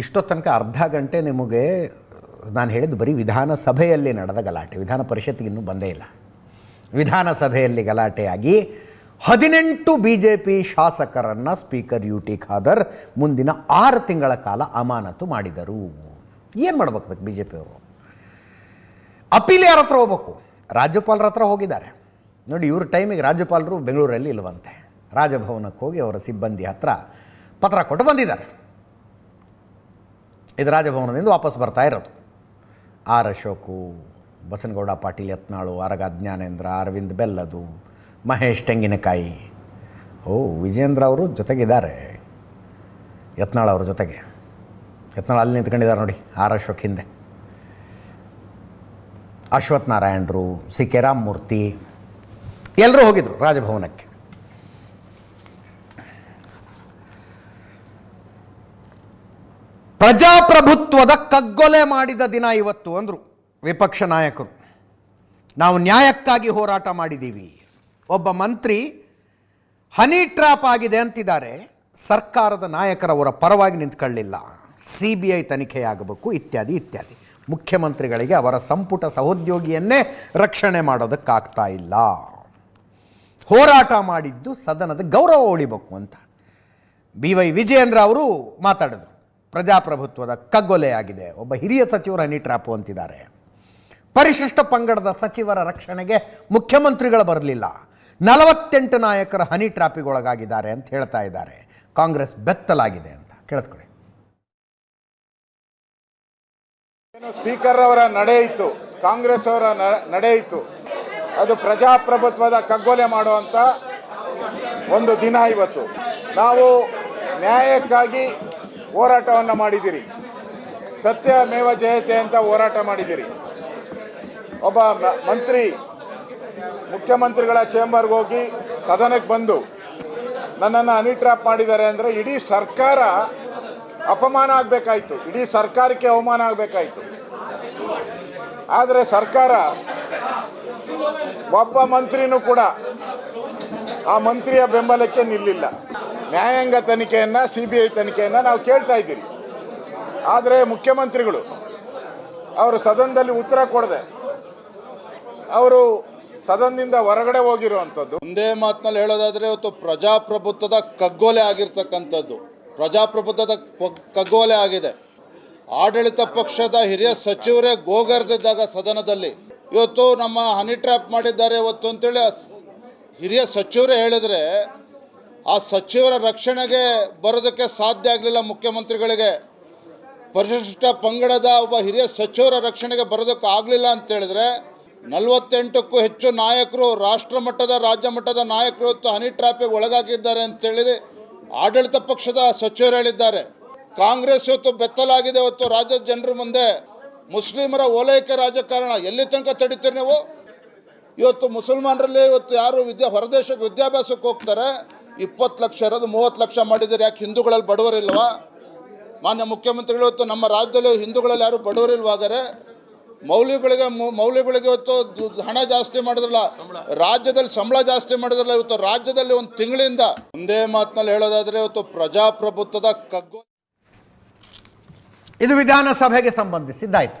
ಇಷ್ಟೊತ್ತು ತನಕ ಅರ್ಧ ಗಂಟೆ ನಿಮಗೆ ನಾನು ಹೇಳಿದ್ದು ಬರೀ ವಿಧಾನಸಭೆಯಲ್ಲಿ ನಡೆದ ಗಲಾಟೆ, ವಿಧಾನ ಪರಿಷತ್ತಿಗೆ ಇನ್ನೂ ಬಂದೇ ಇಲ್ಲ. ವಿಧಾನಸಭೆಯಲ್ಲಿ ಗಲಾಟೆಯಾಗಿ ಹದಿನೆಂಟು ಬಿ ಜೆ ಪಿ ಶಾಸಕರನ್ನು ಸ್ಪೀಕರ್ ಯು ಟಿ ಖಾದರ್ ಮುಂದಿನ ಆರು ತಿಂಗಳ ಕಾಲ ಅಮಾನತು ಮಾಡಿದರು. ಏನು ಮಾಡ್ಬೇಕು ಅದಕ್ಕೆ ಬಿ ಜೆ ಪಿಯವರು ಅಪೀಲ್ ಯಾರ ಹತ್ರ ಹೋಗ್ಬೇಕು? ರಾಜ್ಯಪಾಲರ ಹತ್ರ ಹೋಗಿದ್ದಾರೆ. ನೋಡಿ, ಇವ್ರ ಟೈಮಿಗೆ ರಾಜ್ಯಪಾಲರು ಬೆಂಗಳೂರಲ್ಲಿ ಇಲ್ವಂತೆ. ರಾಜಭವನಕ್ಕೆ ಹೋಗಿ ಅವರ ಸಿಬ್ಬಂದಿ ಹತ್ರ ಪತ್ರ ಕೊಟ್ಟು ಬಂದಿದ್ದಾರೆ. ಇದು ರಾಜಭವನದಿಂದ ವಾಪಸ್ ಬರ್ತಾ ಇರೋದು. ಆರ್ ಅಶೋಕು, ಬಸನಗೌಡ, ಪಾಟೀಲ್, ಯತ್ನಾಳು ಆರಗ ಜ್ಞಾನೇಂದ್ರ, ಅರವಿಂದ್ ಬೆಲ್ಲದು, ಮಹೇಶ್ ತೆಂಗಿನಕಾಯಿ. ಓ ವಿಜೇಂದ್ರ ಅವರು ಜೊತೆಗಿದ್ದಾರೆ. ಯತ್ನಾಳ್ ಅವ್ರ ಜೊತೆಗೆ. ಯತ್ನಾಳ್ ಅಲ್ಲಿ ನಿಂತ್ಕೊಂಡಿದ್ದಾರೆ ನೋಡಿ, ಆರ್ ಅಶೋಕ್ ಹಿಂದೆ. ಅಶ್ವಥ್ ನಾರಾಯಣರು, ಸಿ ಕೆ ರಾಮಮೂರ್ತಿ ಎಲ್ಲರೂ ಹೋಗಿದ್ರು ರಾಜಭವನಕ್ಕೆ. ಪ್ರಜಾಪ್ರಭುತ್ವದ ಕಗ್ಗೊಲೆ ಮಾಡಿದ ದಿನ ಇವತ್ತು ಅಂದರು ವಿಪಕ್ಷ ನಾಯಕರು. ನಾವು ನ್ಯಾಯಕ್ಕಾಗಿ ಹೋರಾಟ ಮಾಡಿದ್ದೀವಿ. ಒಬ್ಬ ಮಂತ್ರಿ ಹನಿ ಟ್ರಾಪ್ ಆಗಿದೆ ಅಂತಿದ್ದಾರೆ. ಸರ್ಕಾರದ ನಾಯಕರವರ ಪರವಾಗಿ ನಿಂತ್ಕೊಳ್ಳಿಲ್ಲ. ಸಿ ಬಿ ಐ ತನಿಖೆಯಾಗಬೇಕು, ಇತ್ಯಾದಿ ಇತ್ಯಾದಿ. ಮುಖ್ಯಮಂತ್ರಿಗಳಿಗೆ ಅವರ ಸಂಪುಟ ಸಹೋದ್ಯೋಗಿಯನ್ನೇ ರಕ್ಷಣೆ ಮಾಡೋದಕ್ಕಾಗ್ತಾ ಇಲ್ಲ. ಹೋರಾಟ ಮಾಡಿದ್ದು ಸದನದ ಗೌರವ ಉಳಿಬೇಕು ಅಂತ. ಬಿ ವೈ ವಿಜಯೇಂದ್ರ ಅವರು ಮಾತಾಡಿದರು. ಪ್ರಜಾಪ್ರಭುತ್ವದ ಕಗ್ಗೊಲೆಯಾಗಿದೆ. ಒಬ್ಬ ಹಿರಿಯ ಸಚಿವರು ಹನಿ ಟ್ರಾಪು ಅಂತಿದ್ದಾರೆ. ಪರಿಶಿಷ್ಟ ಪಂಗಡದ ಸಚಿವರ ರಕ್ಷಣೆಗೆ ಮುಖ್ಯಮಂತ್ರಿಗಳು ಬರಲಿಲ್ಲ. ನಲವತ್ತೆಂಟು ನಾಯಕರ ಹನಿ ಟ್ರಾಪಿಗೆ ಒಳಗಾಗಿದ್ದಾರೆ ಅಂತ ಹೇಳ್ತಾ ಇದ್ದಾರೆ. ಕಾಂಗ್ರೆಸ್ ಬೆತ್ತಲಾಗಿದೆ ಅಂತ. ಕೇಳಿಸ್ಕೊಳ್ಳಿ. ಸ್ಪೀಕರ್ ಅವರ ನಡೆ ಇತ್ತು. ಕಾಂಗ್ರೆಸ್ ಅವರ ನಡೆ ಇತ್ತು. ಅದು ಪ್ರಜಾಪ್ರಭುತ್ವದ ಕಗ್ಗೊಲೆ ಮಾಡುವಂತ ಒಂದು ದಿನ ಇವತ್ತು. ನಾವು ನ್ಯಾಯಕ್ಕಾಗಿ ಹೋರಾಟವನ್ನು ಮಾಡಿದ್ದೀರಿ. ಸತ್ಯ ಮೇವ ಜಯತೆ ಅಂತ ಹೋರಾಟ ಮಾಡಿದ್ದೀರಿ. ಒಬ್ಬ ಮಂತ್ರಿ, ಮುಖ್ಯಮಂತ್ರಿಗಳ ಚೇಂಬರ್ಗೆ ಹೋಗಿ ಸದನಕ್ಕೆ ಬಂದು ನನ್ನನ್ನು ಅನಿಟ್ರಾಪ್ ಮಾಡಿದ್ದಾರೆ ಅಂದರೆ ಇಡೀ ಸರ್ಕಾರ ಅಪಮಾನ ಆಗಬೇಕಾಯಿತು. ಇಡೀ ಸರ್ಕಾರಕ್ಕೆ ಅವಮಾನ ಆಗಬೇಕಾಯಿತು. ಆದರೆ ಸರ್ಕಾರ ಒಬ್ಬ ಮಂತ್ರಿನೂ ಕೂಡ ಆ ಮಂತ್ರಿಯ ಬೆಂಬಲಕ್ಕೆ ನಿಲ್ಲಿಲ್ಲ. ನ್ಯಾಯಾಂಗ ತನಿಖೆಯನ್ನು ಸಿ ಬಿ ಐ ತನಿಖೆಯನ್ನು ನಾವು ಕೇಳ್ತಾ ಇದ್ದೀರಿ. ಆದರೆ ಮುಖ್ಯಮಂತ್ರಿಗಳು, ಅವರು ಸದನದಲ್ಲಿ ಉತ್ತರ ಕೊಡದೆ, ಅವರು ಸದನದಿಂದ ಹೊರಗಡೆ ಹೋಗಿರುವಂಥದ್ದು. ಒಂದೇ ಮಾತಿನಲ್ಲಿ ಹೇಳೋದಾದ್ರೆ ಇವತ್ತು ಪ್ರಜಾಪ್ರಭುತ್ವದ ಕಗ್ಗೊಲೆ ಆಗಿರ್ತಕ್ಕಂಥದ್ದು. ಪ್ರಜಾಪ್ರಭುತ್ವದ ಕಗ್ಗೊಲೆ ಆಗಿದೆ. ಆಡಳಿತ ಪಕ್ಷದ ಹಿರಿಯ ಸಚಿವರೇ ಗೋಗರ್ದಿದ್ದಾಗ ಸದನದಲ್ಲಿ, ಇವತ್ತು ನಮ್ಮ ಹನಿ ಟ್ರ್ಯಾಪ್ ಮಾಡಿದ್ದಾರೆ ಇವತ್ತು ಅಂತೇಳಿ ಹಿರಿಯ ಸಚಿವರೇ ಹೇಳಿದ್ರೆ ಆ ಸಚಿವರ ರಕ್ಷಣೆಗೆ ಬರೋದಕ್ಕೆ ಸಾಧ್ಯ ಆಗಲಿಲ್ಲ ಮುಖ್ಯಮಂತ್ರಿಗಳಿಗೆ. ಪರಿಶಿಷ್ಟ ಪಂಗಡದ ಒಬ್ಬ ಹಿರಿಯ ಸಚಿವರ ರಕ್ಷಣೆಗೆ ಬರೋದಕ್ಕೆ ಆಗಲಿಲ್ಲ ಅಂತ ಹೇಳಿದ್ರೆ, ನಲವತ್ತೆಂಟಕ್ಕೂ ಹೆಚ್ಚು ನಾಯಕರು ರಾಷ್ಟ್ರ ಮಟ್ಟದ, ರಾಜ್ಯ ಮಟ್ಟದ ನಾಯಕರು ಇವತ್ತು ಹನಿ ಟ್ರಾಪಿಗೆ ಒಳಗಾಗಿದ್ದಾರೆ ಅಂತೇಳಿ ಆಡಳಿತ ಪಕ್ಷದ ಸಚಿವರು ಹೇಳಿದ್ದಾರೆ. ಕಾಂಗ್ರೆಸ್ ಇವತ್ತು ಬೆತ್ತಲಾಗಿದೆ. ಇವತ್ತು ರಾಜ್ಯದ ಜನರ ಮುಂದೆ ಮುಸ್ಲಿಮರ ಓಲೈಕೆ ರಾಜಕಾರಣ ಎಲ್ಲಿ ತನಕ ತಡಿತೀರಿ ನೀವು? ಇವತ್ತು ಮುಸಲ್ಮಾನರಲ್ಲಿ ಇವತ್ತು ಯಾರು ವಿದ್ಯಾ ಹೊರದೇಶಕ್ಕೆ ವಿದ್ಯಾಭ್ಯಾಸಕ್ಕೆ ಹೋಗ್ತಾರೆ ಇಪ್ಪತ್ತು ಲಕ್ಷ ಇರೋದು ಮೂವತ್ತು ಲಕ್ಷ ಮಾಡಿದರೆ ಯಾಕೆ ಹಿಂದೂಗಳಲ್ಲಿ ಬಡವರಿಲ್ವಾ? ಮಾನ್ಯ ಮುಖ್ಯಮಂತ್ರಿಗಳು ಇವತ್ತು ನಮ್ಮ ರಾಜ್ಯದಲ್ಲಿ ಹಿಂದೂಗಳಲ್ಲಿ ಯಾರು ಬಡವರಿಲ್ವಾಗಾರೆ ಮೌಲ್ಯಗಳಿಗೆ ಮೌಲ್ಯಗಳಿಗೆ ಇವತ್ತು ಹಣ ಜಾಸ್ತಿ ಮಾಡಿದ್ರಲ್ಲ, ರಾಜ್ಯದಲ್ಲಿ ಸಂಬಳ ಜಾಸ್ತಿ ಮಾಡಿದ್ರಲ್ಲ, ಇವತ್ತು ರಾಜ್ಯದಲ್ಲಿ ಒಂದು ತಿಂಗಳಿಂದ. ಒಂದೇ ಮಾತಿನಲ್ಲಿ ಹೇಳೋದಾದ್ರೆ ಇವತ್ತು ಪ್ರಜಾಪ್ರಭುತ್ವದ ಕಗ್ಗು ಇದು ವಿಧಾನಸಭೆಗೆ ಸಂಬಂಧಿಸಿದ್ದಾಯಿತು.